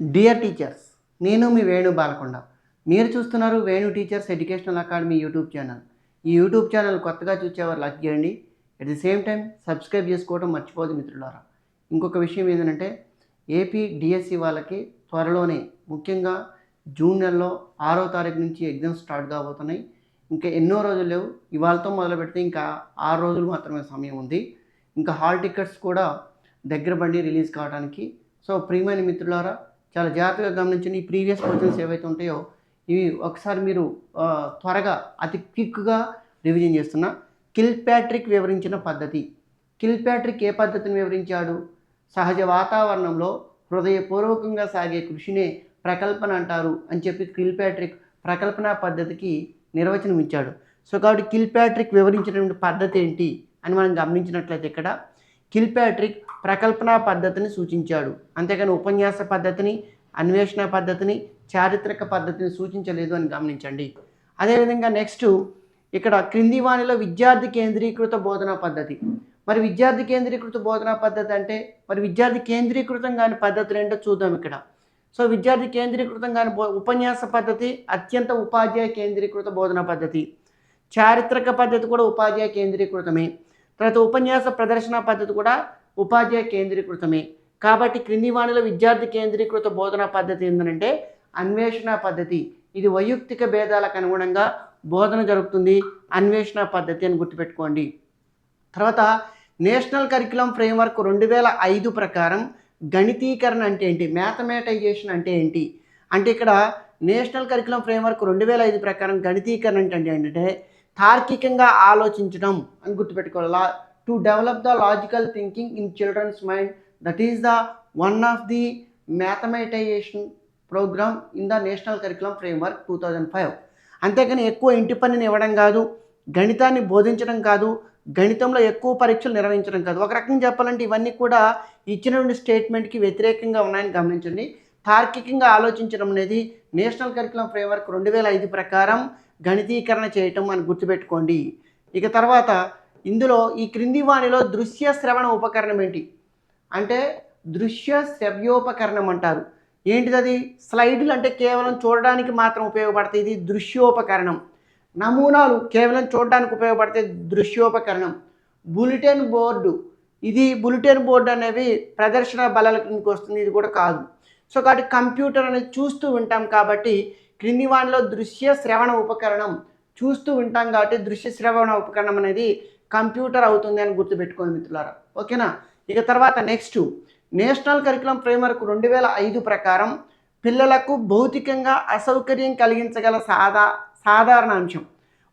Dear teachers నేను మీ వేణు బాలకొండ. మీరు చూస్తున్నారు Venu teachers educational academy YouTube channel ఈ యూట్యూబ్ ఛానల్ కొత్తగా చూసేవారు లైక్ చేయండి. At the same time subscribe చేసుకోవడం మర్చిపోదు మిత్రులారా. ఇంకొక విషయం ఏంటంటే ఏపీ డిఎస్సి వాళ్ళకి త్వరలోనే ముఖ్యంగా జూన్ నెలలో ఆరో తారీఖు నుంచి ఎగ్జామ్స్ స్టార్ట్ కాబోతున్నాయి. ఇంకా ఎన్నో రోజులు లేవు. ఇవాళతో మొదలు పెడితే ఇంకా ఆరు రోజులు మాత్రమే సమయం ఉంది. ఇంకా హాల్ టికెట్స్ కూడా దగ్గర బండి రిలీజ్ కావడానికి. సో ప్రియమైన మిత్రులారా చాలా జాగ్రత్తగా గమనించండి. ఈ ప్రీవియస్ క్వశ్చన్స్ ఏవైతే ఉంటాయో ఇవి ఒకసారి మీరు త్వరగా అతి క్విక్గా రివిజన్ చేస్తున్నా. కిల్ ప్యాట్రిక్ వివరించిన పద్ధతి. కిల్ ప్యాట్రిక్ ఏ పద్ధతిని వివరించాడు? సహజ వాతావరణంలో హృదయపూర్వకంగా సాగే కృషినే ప్రకల్పన అంటారు అని చెప్పి కిల్ ప్యాట్రిక్ ప్రకల్పన పద్ధతికి నిర్వచనం ఇచ్చాడు. సో కాబట్టి కిల్ ప్యాట్రిక్ వివరించినటువంటి పద్ధతి ఏంటి అని మనం గమనించినట్లయితే ఇక్కడ కిల్ ప్యాట్రిక్ ప్రకల్పన పద్ధతిని సూచించాడు. అంతేకాని ఉపన్యాస పద్ధతిని అన్వేషణ పద్ధతిని చారిత్రక పద్ధతిని సూచించలేదు అని గమనించండి. అదేవిధంగా నెక్స్ట్ ఇక్కడ క్రింది వాణిలో విద్యార్థి కేంద్రీకృత బోధనా పద్ధతి. మరి విద్యార్థి కేంద్రీకృత బోధనా పద్ధతి అంటే మరి విద్యార్థి కేంద్రీకృతం కాని పద్ధతులు ఏంటో చూద్దాం ఇక్కడ. సో విద్యార్థి కేంద్రీకృతం కాని ఉపన్యాస పద్ధతి అత్యంత ఉపాధ్యాయ కేంద్రీకృత బోధనా పద్ధతి. చారిత్రక పద్ధతి కూడా ఉపాధ్యాయ కేంద్రీకృతమే. తర్వాత ఉపన్యాస ప్రదర్శన పద్ధతి కూడా ఉపాధ్యాయ కేంద్రీకృతమే. కాబట్టి క్రింది వాణిలో విద్యార్థి కేంద్రీకృత బోధనా పద్ధతి ఏంటంటే అన్వేషణ పద్ధతి. ఇది వైయక్తిక భేదాలకు అనుగుణంగా బోధన జరుగుతుంది. అన్వేషణ పద్ధతి అని గుర్తుపెట్టుకోండి. తర్వాత నేషనల్ కరికులం ఫ్రేమ్వర్క్ రెండు వేల ఐదు ప్రకారం గణితీకరణ అంటే ఏంటి? మ్యాథమెటైజేషన్ అంటే ఏంటి? అంటే ఇక్కడ నేషనల్ కరికులం ఫ్రేమ్వర్క్ రెండు వేల ఐదు ప్రకారం గణితీకరణ అంటే ఏంటంటే తార్కికంగా ఆలోచించడం అని గుర్తుపెట్టుకోవాలి? To develop the logical thinking in children's mind that is the one of the mathematisation programme in the national curriculum framework two thousand five అంతేకాని ఎక్కువ ఇంటి పనిని ఇవ్వడం కాదు గణితాన్ని బోధించడం కాదు గణితంలో ఎక్కువ పరీక్షలు నిర్వహించడం కాదు. ఒక రకంగా చెప్పాలంటే ఇవన్నీ కూడా ఇచ్చినటువంటి స్టేట్మెంట్కి వ్యతిరేకంగా ఉన్నాయని గమనించండి. తార్కికంగా ఆలోచించడం అనేది నేషనల్ కరికులం ఫ్రేమ్వర్క్ రెండు వేల ఐదు ప్రకారం గణితీకరణ చేయటం అని గుర్తుపెట్టుకోండి. ఇక తర్వాత ఇందులో ఈ క్రింది వాణిలో దృశ్య శ్రవణ ఉపకరణం ఏంటి? అంటే దృశ్య శ్రవ్యోపకరణం అంటారు. ఏంటిది అది స్లైడ్లు అంటే కేవలం చూడడానికి మాత్రం ఉపయోగపడతాయి. ఇది దృశ్యోపకరణం. నమూనాలు కేవలం చూడడానికి ఉపయోగపడితే దృశ్యోపకరణం. Bulletin board. ఇది బులెటిన్ బోర్డు అనేవి ప్రదర్శన బలాల కిందకి వస్తుంది. ఇది కూడా కాదు. సో కాబట్టి కంప్యూటర్ అనేది చూస్తూ వింటాం కాబట్టి క్రింది వానిలో దృశ్య శ్రవణ ఉపకరణం చూస్తూ వింటాం కాబట్టి దృశ్య శ్రవణ ఉపకరణం అనేది కంప్యూటర్ అవుతుంది అని గుర్తుపెట్టుకోండి మిత్రులారా. ఓకేనా? ఇక తర్వాత నెక్స్ట్ నేషనల్ కరికులం ఫ్రేమ్వర్క్ రెండు వేల ఐదు ప్రకారం పిల్లలకు భౌతికంగా అసౌకర్యం కలిగించగల సాదా సాధారణ అంశం.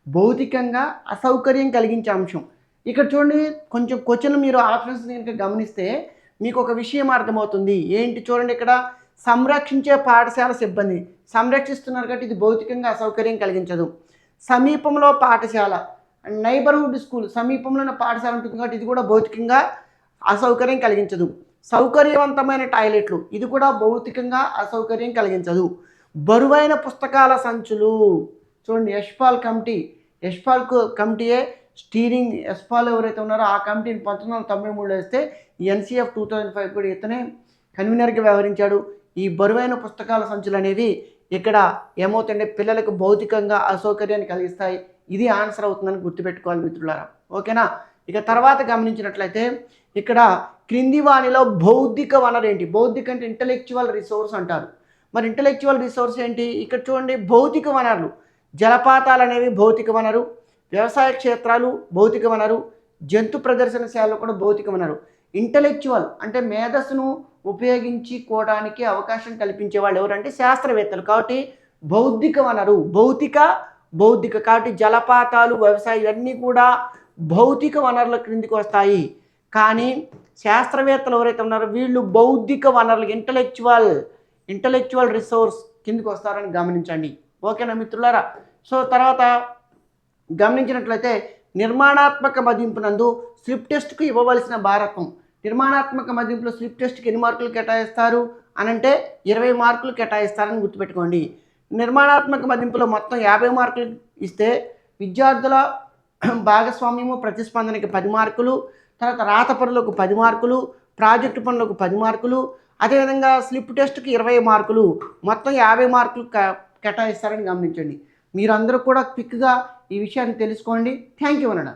భౌతికంగా అసౌకర్యం కలిగించే అంశం. ఇక్కడ చూడండి కొంచెం క్వశ్చన్ మీరు ఆప్షన్స్ కనుక గమనిస్తే మీకు ఒక విషయం అర్థమవుతుంది. ఏంటి చూడండి ఇక్కడ? సంరక్షించే పాఠశాల సిబ్బంది. సంరక్షిస్తున్నారు కాబట్టి ఇది భౌతికంగా అసౌకర్యం కలిగించదు. సమీపంలో పాఠశాల. నైబర్హుడ్ స్కూల్ సమీపంలోనే పాఠశాల ఉంటుంది కాబట్టి ఇది కూడా భౌతికంగా అసౌకర్యం కలిగించదు. సౌకర్యవంతమైన టాయిలెట్లు ఇది కూడా భౌతికంగా అసౌకర్యం కలిగించదు. బరువైన పుస్తకాల సంచులు చూడండి యశ్పాల్ కమిటీ యశ్పాల్ కమిటీయే స్టీరింగ్ యశ్పాల్ ఎవరైతే ఉన్నారో ఆ కమిటీని పంతొమ్మిది వందల తొంభై మూడులో వేస్తే ఎన్సీఎఫ్ టూ థౌజండ్ ఫైవ్ కూడా ఇతనే కన్వీనర్గా వ్యవహరించాడు. ఈ బరువైన పుస్తకాల సంచులు అనేవి ఇక్కడ ఏమవుతుంటే పిల్లలకు భౌతికంగా అసౌకర్యాన్ని కలిగిస్తాయి. ఇది ఆన్సర్ అవుతుందని గుర్తుపెట్టుకోవాలి మిత్రులారా. ఓకేనా? ఇక తర్వాత గమనించినట్లయితే ఇక్కడ క్రింది వాణిలో బౌద్ధిక వనరు ఏంటి? బౌద్ధిక అంటే ఇంటలెక్చువల్ రిసోర్స్ అంటారు. మరి ఇంటలెక్చువల్ రిసోర్స్ ఏంటి? ఇక్కడ చూడండి భౌతిక వనరులు. జలపాతాలు అనేవి భౌతిక వనరు. వ్యవసాయ క్షేత్రాలు భౌతిక వనరు. జంతు ప్రదర్శనశాలలు కూడా భౌతిక వనరు. ఇంటలెక్చువల్ అంటే మేధస్సును ఉపయోగించుకోవడానికి అవకాశం కల్పించే వాళ్ళు ఎవరంటే శాస్త్రవేత్తలు. కాబట్టి బౌద్ధిక వనరు భౌతిక బౌద్ధిక కాబట్టి జలపాతాలు వ్యవసాయం ఇవన్నీ కూడా భౌతిక వనరుల క్రిందికి వస్తాయి. కానీ శాస్త్రవేత్తలు ఎవరైతే ఉన్నారో వీళ్ళు బౌద్ధిక వనరులు ఇంటలెక్చువల్ ఇంటలెక్చువల్ రిసోర్స్ కిందికి వస్తారని గమనించండి. ఓకేనా మిత్రులారా? సో తర్వాత గమనించినట్లయితే నిర్మాణాత్మక మదింపునందు స్లిప్ టెస్ట్కు ఇవ్వవలసిన భారతం. నిర్మాణాత్మక మదింపులో స్లిప్ టెస్ట్కి ఎన్ని మార్కులు కేటాయిస్తారు? అనంటే ఇరవై మార్కులు కేటాయిస్తారని గుర్తుపెట్టుకోండి. నిర్మాణాత్మక మదింపులో మొత్తం యాభై మార్కులు ఇస్తే విద్యార్థుల భాగస్వామ్యము ప్రతిస్పందనకి పది మార్కులు తర్వాత రాత పనులకు పది మార్కులు ప్రాజెక్టు పనులకు పది మార్కులు అదేవిధంగా స్లిప్ టెస్ట్కి ఇరవై మార్కులు మొత్తం యాభై మార్కులు క- కేటాయిస్తారని గమనించండి. మీరందరూ కూడా క్విక్గా ఈ విషయాన్ని తెలుసుకోండి. Thank you అనడా